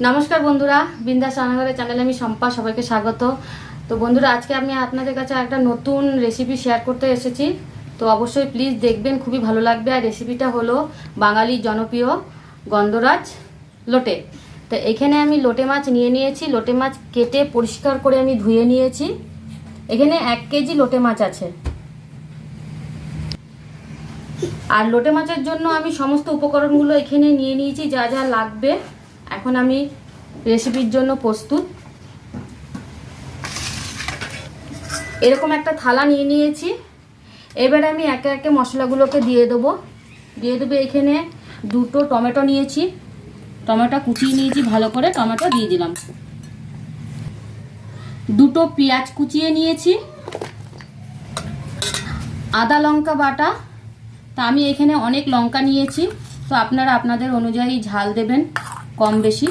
নমস্কার বন্ধুরা, বিন্দাস রান্নাঘরের চ্যানেলে আমি সম্পা সবাইকে স্বাগত। তো বন্ধুরা, আজকে আমি আপনাদের কাছে একটা নতুন রেসিপি শেয়ার করতে এসেছি। তো অবশ্যই প্লিজ দেখবেন, খুবই ভালো লাগবে। আর রেসিপিটা হলো বাঙালির জনপ্রিয় গন্ধরাজ লোটে। তো এখানে আমি লোটে মাছ নিয়ে নিয়েছি। লোটে মাছ কেটে পরিষ্কার করে আমি ধুয়ে নিয়েছি। এখানে এক কেজি লোটে মাছ আছে। আর লোটে মাছের জন্য আমি সমস্ত উপকরণগুলো এখানে নিয়ে নিয়েছি, যা যা লাগবে। এখন আমি রেসিপির জন্য প্রস্তুত। এরকম একটা থালা নিয়ে নিয়েছি। এবার আমি একে একে মশলাগুলোকে দিয়ে দেবো। দিয়ে দেবো এখানে দুটো টমেটো নিয়েছি। টমেটো কুচিয়ে নিয়েছি, ভালো করে টমেটো দিয়ে দিলাম। দুটো পেঁয়াজ কুচিয়ে নিয়েছি। আদা লঙ্কা বাটা। তা আমি এখানে অনেক লঙ্কা নিয়েছি। তো আপনারা আপনাদের অনুযায়ী ঝাল দেবেন। কম বেশি।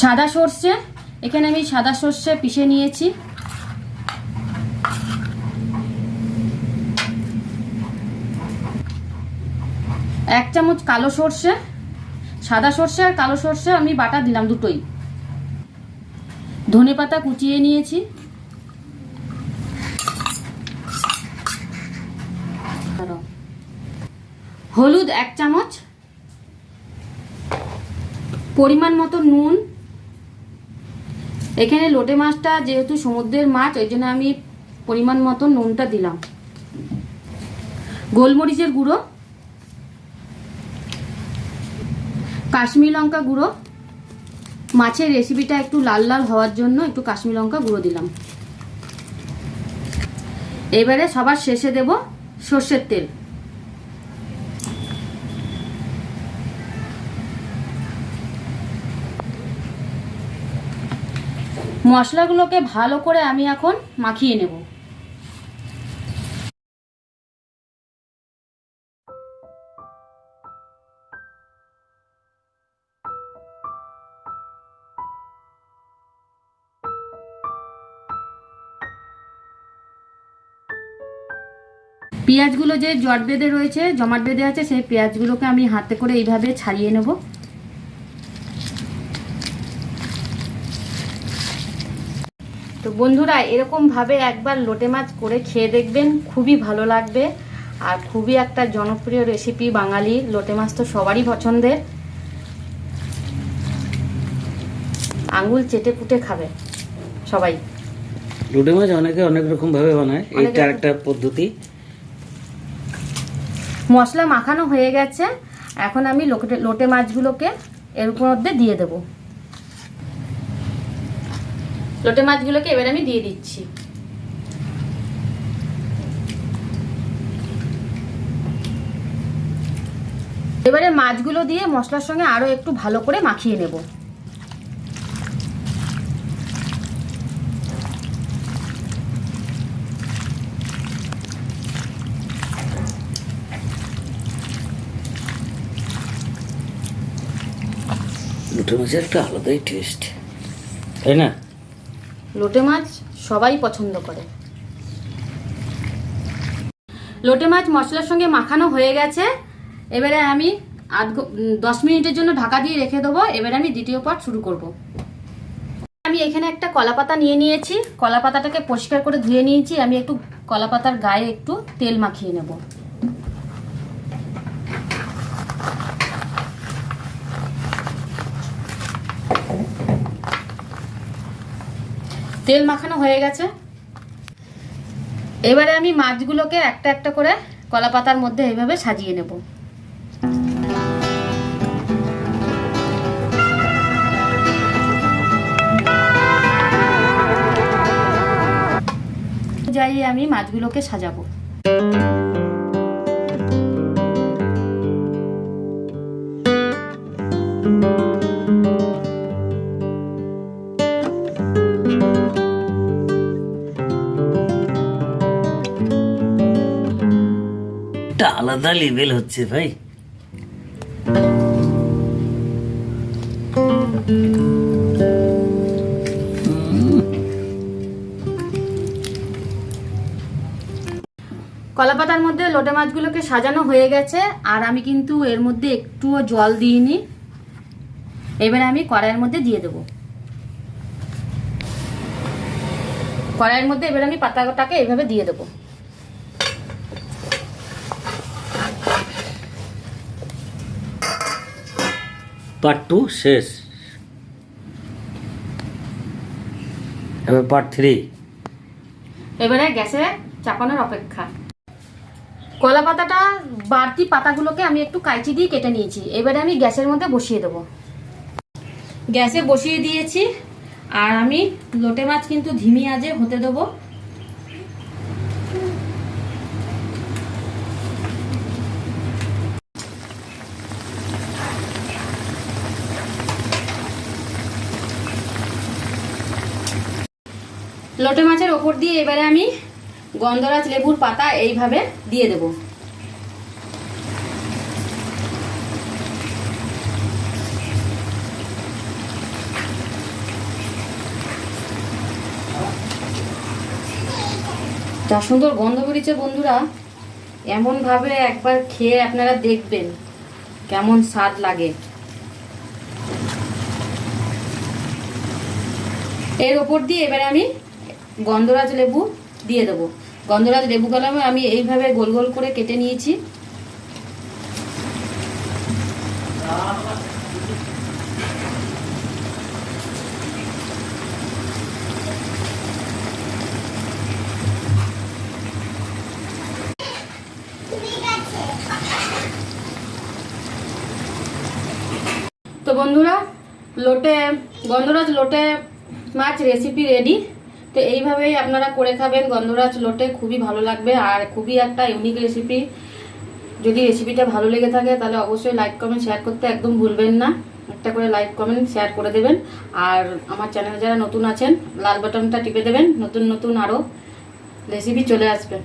সাদা সর্ষে, এখানে আমি সাদা সর্ষে পিষে নিয়েছি। এক চামচ কালো সর্ষে, সাদা সর্ষে আর কালো সর্ষে আমি বাটা দিলাম দুটোই। ধনে পাতা কুচিয়ে নিয়েছি। হলুদ এক চামচ, পরিমাণ মতো নুন। এখানে লোটে মাছটা যেহেতু সমুদ্রের মাছ, ওই জন্য আমি পরিমাণ মতো নুনটা দিলাম। গোলমরিচের গুঁড়ো, কাশ্মীর লঙ্কা গুঁড়ো। মাছের রেসিপিটা একটু লাল লাল হওয়ার জন্য একটু কাশ্মীর লঙ্কা গুঁড়ো দিলাম। এবারে সবার শেষে দেব সর্ষের তেল। মশলাগুলোকে ভালো করে আমি এখন মাখিয়ে নেব। পেঁয়াজগুলো যে জট বেঁধে রয়েছে, জমাট বেঁধে আছে, সেই পেঁয়াজগুলোকে আমি হাতে করে এইভাবে ছাড়িয়ে নেব। বন্ধুরা এরকমভাবে একবার লোটে মাছ করে খেয়ে দেখবেন খুবই ভালো লাগবে। আর খুবই একটা জনপ্রিয় রেসিপি বাঙালি লোটে মাছ তো সবারই পছন্দের। আঙ্গুল চেটে পুটে খাবে সবাই। লোটে মাছ অনেকে অনেক রকম ভাবে বানায় এইটা একটা পদ্ধতি। মশলা মাখানো হয়ে গেছে এখন আমি লোটে লোটে মাছগুলোকে এর মধ্যে দিয়ে দেবো। লোটে মাছগুলোকে এবার আমি দিয়ে দিচ্ছি। এবারে মাছগুলো দিয়ে মশলার সঙ্গে আরও একটু ভালো করে মাখিয়ে নেব। লুটে মাছের একটা আলাদাই টেস্ট তাই না? লোটে মাছ সবাই পছন্দ করে। লোটে মাছ মশলার সঙ্গে মাখানো হয়ে গেছে। এবারে আমি আধ দশ মিনিটের জন্য ঢাকা দিয়ে রেখে দেবো। এবারে আমি দ্বিতীয় পার্ট শুরু করব। আমি এখানে একটা কলা পাতা নিয়ে নিয়েছি। কলা পাতাটাকে পরিষ্কার করে ধুয়ে নিয়েছি। আমি একটু কলা পাতার গায়ে একটু তেল মাখিয়ে নেব। তেল মাখানো হয়ে গেছে। এবারে আমি মাছগুলোকে একটা একটা করে কলা পাতার মধ্যে এইভাবে সাজিয়ে নেব। যাই আমি মাছগুলোকে সাজাবো। আলাদা লেভেল হচ্ছে ভাই। কলা পাতার মধ্যে লোটে মাছগুলোকে সাজানো হয়ে গেছে, আর আমি কিন্তু এর মধ্যে একটুও জল দিইনি। এবারে আমি কড়াইয়ের মধ্যে দিয়ে দেবো। কড়াইয়ের মধ্যে এবার আমি পাতাটাকে এইভাবে দিয়ে দেবো। পার্ট টু শেষ। এবার পার্ট থ্রি এবারে গ্যাসে চাপানোর অপেক্ষা। কলা পাতাটা, বাড়তি পাতাগুলোকে আমি একটু কাইচি দিয়ে কেটে নিয়েছি। এবারে আমি গ্যাসের মধ্যে বসিয়ে দেবো। গ্যাসে বসিয়ে দিয়েছি। আর আমি লোটে মাছ কিন্তু ধিমি আজে হতে দেবো। লোটে মাছের ওপর দিয়ে এবারে আমি গন্ধরাজ লেবুর পাতা এইভাবে দিয়ে দেব। যা সুন্দর গন্ধ বেরিয়েছে বন্ধুরা, এমনভাবে একবার খেয়ে আপনারা দেখবেন কেমন স্বাদ লাগে। এর ওপর দিয়ে এবারে আমি গন্ধরাজ লেবু দিয়ে দেবো। গন্ধরাজ লেবু কলামে আমি এইভাবে গোল গোল করে কেটে নিয়েছি। তো বন্ধুরা, লোটে, গন্ধরাজ লোটে মাছ রেসিপি রেডি তো এইভাবেই আপনারা করে খাবেন। গন্ধরাজ লোটে খুবই ভালো লাগবে আর খুবই একটা ইউনিক রেসিপি যদি রেসিপিটা ভালো লেগে থাকে তাহলে অবশ্যই লাইক কমেন্ট শেয়ার করতে একদম ভুলবেন না। একটা করে লাইক কমেন্ট শেয়ার করে দেবেন। আর আমার চ্যানেলে যারা নতুন আছেন, লাল বাটনটা টিপে দেবেন। নতুন নতুন আরও রেসিপি চলে আসবে।